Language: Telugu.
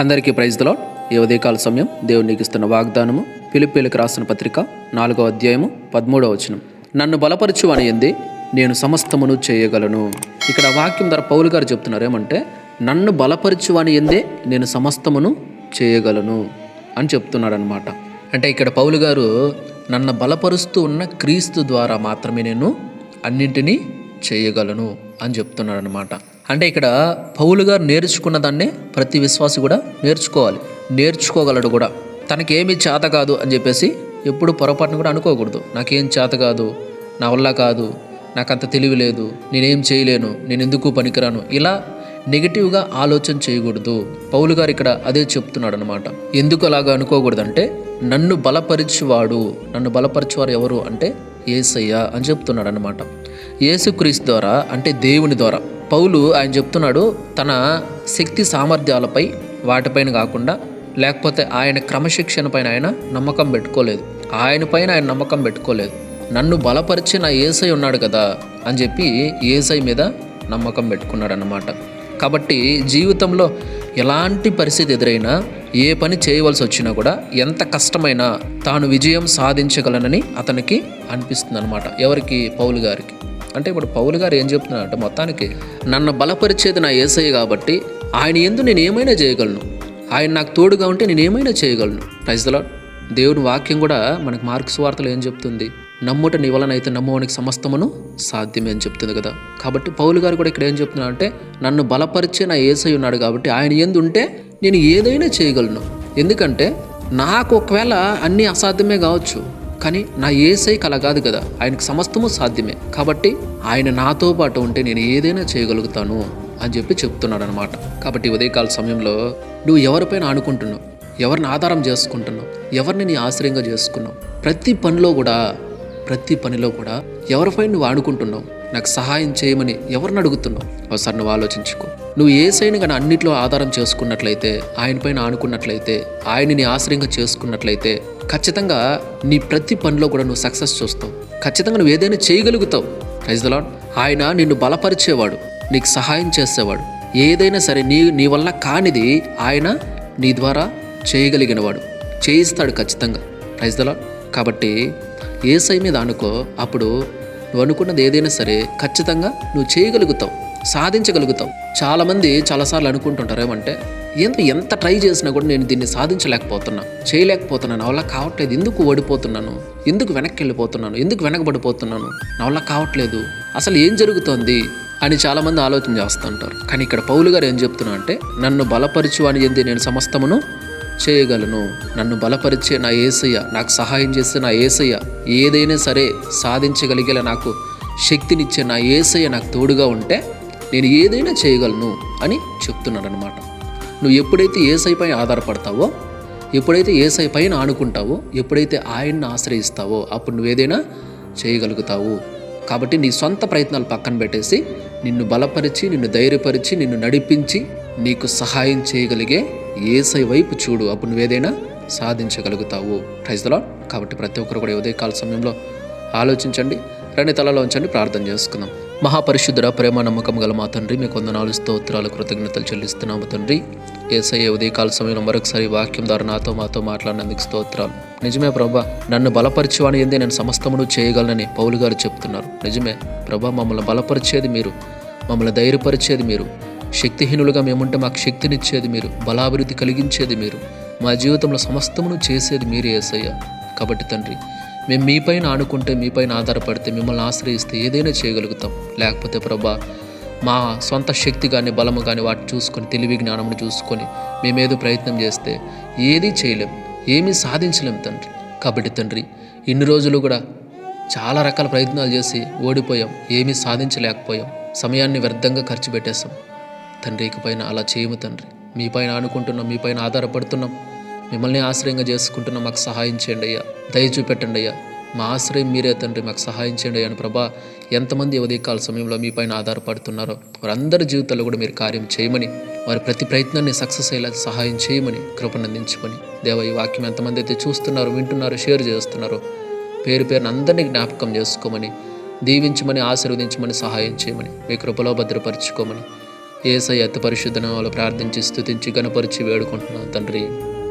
అందరికీ ప్రైజ్లో ఈ ఉదయకాల సమయం దేవునికి ఇస్తున్న వాగ్దానము పిలిపిలకు రాసిన పత్రిక నాలుగో అధ్యాయము పదమూడవ వచనం. నన్ను బలపరచు అని ఎంది నేను సమస్తమును చేయగలను. ఇక్కడ వాక్యం ద్వారా పౌలు గారు చెప్తున్నారు ఏమంటే నన్ను బలపరచు అని ఎందే నేను సమస్తమును చేయగలను అని చెప్తున్నాడు అనమాట అంటే ఇక్కడ పౌలు గారు నన్ను బలపరుస్తూ ఉన్న క్రీస్తు ద్వారా మాత్రమే నేను అన్నింటినీ చేయగలను అని చెప్తున్నాడు అనమాట అంటే ఇక్కడ పౌలు గారు నేర్చుకున్న దాన్నే ప్రతి విశ్వాసి కూడా నేర్చుకోవాలి నేర్చుకోగలడు కూడా. తనకేమీ చేత కాదు అని చెప్పేసి ఎప్పుడు పొరపాటును కూడా అనుకోకూడదు. నాకేం చేత కాదు నా వల్ల కాదు నాకు అంత తెలివి లేదు నేనేం చేయలేను నేను ఎందుకు పనికిరాను? ఇలా నెగిటివ్గా ఆలోచన చేయకూడదు. పౌలు గారు ఇక్కడ అదే చెప్తున్నాడు అనమాట ఎందుకు అలాగా అనుకోకూడదంటే నన్ను బలపరిచేవాడు నన్ను బలపరిచేవారు ఎవరు అంటే ఏసయ్య అని చెప్తున్నాడు అనమాట యేసుక్రీస్తు ద్వారా అంటే దేవుని ద్వారా. పౌలు ఆయన చెప్తున్నాడు తన శక్తి సామర్థ్యాలపై వాటిపైన కాకుండా లేకపోతే ఆయన క్రమశిక్షణ పైన ఆయన నమ్మకం పెట్టుకోలేదు. ఆయన పైన ఆయన నమ్మకం పెట్టుకోలేదు. నన్ను బలపరిచి నా ఏసై ఉన్నాడు కదా అని చెప్పి ఏసై మీద నమ్మకం పెట్టుకున్నాడు అన్నమాట కాబట్టి జీవితంలో ఎలాంటి పరిస్థితి ఎదురైనా ఏ పని చేయవలసి వచ్చినా కూడా ఎంత కష్టమైనా తాను విజయం సాధించగలనని అతనికి అనిపిస్తుంది అనమాట ఎవరికి? పౌలు గారికి. అంటే ఇప్పుడు పౌలు గారు ఏం చెప్తున్నారంటే మొత్తానికి నన్ను బలపరిచేది నా ఏసై కాబట్టి ఆయన ఎందు నేను ఏమైనా చేయగలను. ఆయన నాకు తోడుగా ఉంటే నేను ఏమైనా చేయగలను. ప్రైజ్లా దేవుని వాక్యం కూడా మనకు మార్క్స్ వార్తలు ఏం చెప్తుంది? నమ్ముట నీ వలనైతే నమ్మువానికి సమస్తమును సాధ్యమే అని చెప్తుంది కదా. కాబట్టి పౌలు గారు కూడా ఇక్కడ ఏం చెప్తున్నా అంటే నన్ను బలపరిచే నా ఏసై ఉన్నాడు కాబట్టి ఆయన ఎందు ఉంటే నేను ఏదైనా చేయగలను. ఎందుకంటే నాకు ఒకవేళ అన్నీ అసాధ్యమే కావచ్చు. కానీ నా ఏసైకి అలా కాదు కదా. ఆయనకు సమస్తము సాధ్యమే. కాబట్టి ఆయన నాతో పాటు ఉంటే నేను ఏదైనా చేయగలుగుతాను అని చెప్పి చెప్తున్నాడు అనమాట కాబట్టి ఉదయకాల సమయంలో నువ్వు ఎవరిపైన ఆనుకుంటున్నావు? ఎవరిని ఆధారం చేసుకుంటున్నావు? ఎవరిని నీ ఆశ్రయంగా చేసుకున్నావు? ప్రతి పనిలో కూడా ప్రతి పనిలో కూడా ఎవరిపైన నువ్వు ఆడుకుంటున్నావు నాకు సహాయం చేయమని ఎవరిని అడుగుతున్నావు? ఒకసారి నువ్వు ఆలోచించుకో. నువ్వు ఏ సైన్ కానీ అన్నింటిలో ఆధారం చేసుకున్నట్లయితే ఆయనపైన ఆనుకున్నట్లయితే ఆయనని ఆశ్రయంగా చేసుకున్నట్లయితే ఖచ్చితంగా నీ ప్రతి పనిలో కూడా నువ్వు సక్సెస్ చూస్తావు. ఖచ్చితంగా నువ్వు ఏదైనా చేయగలుగుతావు. ప్రైజ్ లాడ్ ఆయన నిన్ను బలపరిచేవాడు నీకు సహాయం చేసేవాడు. ఏదైనా సరే నీ నీ వల్ల కానిది ఆయన నీ ద్వారా చేయగలిగినవాడు. చేయిస్తాడు ఖచ్చితంగా. ప్రైజ్ లాడ్ కాబట్టి ఏసై మీద అనుకో అప్పుడు నువ్వు అనుకున్నది ఏదైనా సరే ఖచ్చితంగా నువ్వు చేయగలుగుతావు సాధించగలుగుతావు. చాలామంది చాలాసార్లు అనుకుంటుంటారు ఏమంటే ఎంత ఎంత ట్రై చేసినా కూడా నేను దీన్ని సాధించలేకపోతున్నా. చేయలేకపోతున్నాను నా వల్ల కావట్లేదు. ఎందుకు ఓడిపోతున్నాను? ఎందుకు వెనక్కి వెళ్ళిపోతున్నాను? ఎందుకు వెనకబడిపోతున్నాను? నా వల్ల కావట్లేదు. అసలు ఏం జరుగుతోంది? అని చాలామంది ఆలోచన చేస్తుంటారు. కానీ ఇక్కడ పౌలు గారు ఏం చెప్తున్నా అంటే నన్ను బలపరచు అని ఎంది నేను సమస్తమును చేయగలను. నన్ను బలపరిచే నా ఏసయ్య నాకు సహాయం చేసే నా ఏసయ్య ఏదైనా సరే సాధించగలిగేలా నాకు శక్తినిచ్చే నా ఏసయ్య నాకు తోడుగా ఉంటే నేను ఏదైనా చేయగలను అని చెప్తున్నాడు అనమాట నువ్వు ఎప్పుడైతే ఏసైపై ఆధారపడతావో ఎప్పుడైతే ఏసై పైన ఆనుకుంటావో ఎప్పుడైతే ఆయన్ని ఆశ్రయిస్తావో అప్పుడు నువ్వు ఏదైనా చేయగలుగుతావు. కాబట్టి నీ సొంత ప్రయత్నాలు పక్కన పెట్టేసి నిన్ను బలపరిచి నిన్ను ధైర్యపరిచి నిన్ను నడిపించి నీకు సహాయం చేయగలిగే ఏసై వైపు చూడు. అప్పుడు నువ్వేదైనా సాధించగలుగుతావు. ప్రైజ్లో కాబట్టి ప్రతి ఒక్కరు కూడా ఉదయకాల సమయంలో ఆలోచించండి. రెండు తలలో ఉంచండి ప్రార్థన చేసుకుందాం. మహాపరిశుద్ధుర ప్రేమ నమ్మకం గల మా తండ్రి మీకు వందనాలు స్తోత్రాలు కృతజ్ఞతలు చెల్లిస్తున్నాము తండ్రి. ఏసయ్య ఉదయకాల సమయంలో మరొకసారి వాక్యం ద్వారా నాతో మాతో మాట్లాడినందుకు స్తోత్రాలు. నిజమే ప్రభా నన్ను బలపరిచేవాని ఏందే నేను సమస్తమును చేయగలనని పౌలు గారు చెప్తున్నారు. నిజమే ప్రభా మమ్మల్ని బలపరిచేది మీరు మమ్మల్ని ధైర్యపరిచేది మీరు శక్తిహీనులుగా మేముంటే మాకు శక్తినిచ్చేది మీరు బలాభివృద్ధి కలిగించేది మీరు మా జీవితంలో సమస్తమును చేసేది మీరు ఏసయ్య. కాబట్టి తండ్రి మేము మీపైన ఆనుకుంటే మీపైన ఆధారపడితే మిమ్మల్ని ఆశ్రయిస్తే ఏదైనా చేయగలుగుతాం. లేకపోతే ప్రభా మా సొంత శక్తి కానీ బలము కానీ వాటిని చూసుకొని తెలివి జ్ఞానమును చూసుకొని మేమేదో ప్రయత్నం చేస్తే ఏదీ చేయలేం ఏమీ సాధించలేం తండ్రి. కాబట్టి తండ్రి ఇన్ని రోజులు కూడా చాలా రకాల ప్రయత్నాలు చేసి ఓడిపోయాం ఏమీ సాధించలేకపోయాం సమయాన్ని వ్యర్థంగా ఖర్చు పెట్టేశాం. తండ్రికి పైన అలా చేయము తండ్రి. మీ పైన ఆనుకుంటున్నాం మీ పైన ఆధారపడుతున్నాం. మిమ్మల్ని ఆశ్రయంగా చేసుకుంటున్న మాకు సహాయం చేయండి అయ్యా. దయ చూపెట్టండి అయ్యా. మా ఆశ్రయం మీరే తండ్రి మాకు సహాయం చేయండి అని ప్రభా ఎంతమంది ఉదయకాల సమయంలో మీ పైన ఆధారపడుతున్నారో వారందరి జీవితాల్లో కూడా మీరు కార్యం చేయమని వారి ప్రతి ప్రయత్నాన్ని సక్సెస్ అయ్యేలా సహాయం చేయమని కృపనందించమని దేవ ఈ వాక్యం ఎంతమంది అయితే చూస్తున్నారు వింటున్నారు షేర్ చేస్తున్నారో పేరు పేరున అందరినీ జ్ఞాపకం చేసుకోమని దీవించమని ఆశీర్వదించమని సహాయం చేయమని మీ కృపలో భద్రపరచుకోమని. ఏసై అతి పరిశుద్ధన వాళ్ళు ప్రార్థించి స్థుతించి గణపరిచి వేడుకుంటున్నాను తండ్రి.